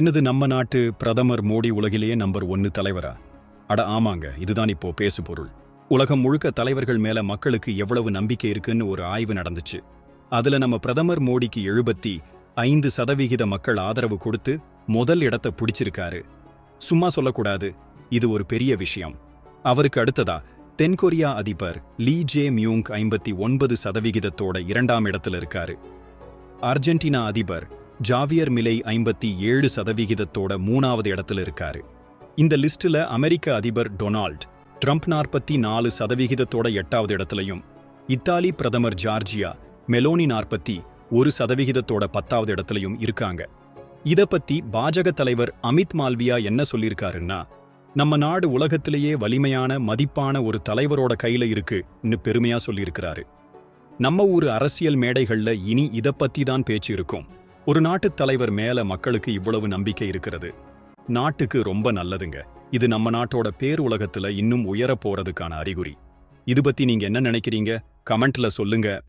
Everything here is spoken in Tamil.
என்னது நம்ம நாட்டு பிரதமர் மோடி உலகிலேயே நம்பர் ஒன்னு தலைவரா? அட ஆமாங்க இதுதான் இப்போ பேசு பொருள் உலகம் முழுக்க தலைவர்கள் மேல மக்களுக்கு எவ்வளவு நம்பிக்கை இருக்குன்னு ஒரு ஆய்வு நடந்துச்சு. அதுல நம்ம பிரதமர் மோடிக்கு எழுபத்தி ஐந்து சதவிகித மக்கள் ஆதரவு கொடுத்து முதல் இடத்தை பிடிச்சிருக்காரு. சும்மா சொல்லக்கூடாது இது ஒரு பெரிய விஷயம். அவருக்கு அடுத்ததா தென்கொரியா அதிபர் லீ ஜே மியூங் ஐம்பத்தி ஒன்பது சதவிகிதத்தோட இரண்டாம் இடத்துல இருக்காரு. அர்ஜென்டினா அதிபர் ஜாவியர் மிலை ஐம்பத்தி ஏழு சதவிகிதத்தோட மூணாவது இடத்துல இருக்காரு. இந்த லிஸ்ட்ல அமெரிக்க அதிபர் டொனால்ட் ட்ரம்ப் நாற்பத்தி நாலு சதவிகிதத்தோட எட்டாவது இடத்துலையும் இத்தாலி பிரதமர் ஜார்ஜியா மெலோனி நாற்பத்தி ஒரு சதவிகிதத்தோட பத்தாவது இடத்துலையும் இருக்காங்க. இத பத்தி பாஜக தலைவர் அமித் மால்வியா என்ன சொல்லியிருக்காருன்னா நம்ம நாடு உலகத்திலேயே வலிமையான மதிப்பான ஒரு தலைவரோட கையில இருக்குன்னு பெருமையா சொல்லியிருக்கிறாரு. நம்ம ஊர் அரசியல் மேடைகள்ல இனி இத பத்தி தான் பேச்சு இருக்கும். ஒரு நாட்டுத் தலைவர் மேல மக்களுக்கு இவ்வளவு நம்பிக்கை இருக்கிறது. நாட்டுக்கு ரொம்ப நல்லதுங்க. இது நம்ம நாட்டோட பேர் உலகத்துல இன்னும் உயரப் போறதுக்கான அறிகுறி. இது பத்தி நீங்க என்ன நினைக்கிறீங்க? கமெண்ட்ல சொல்லுங்க.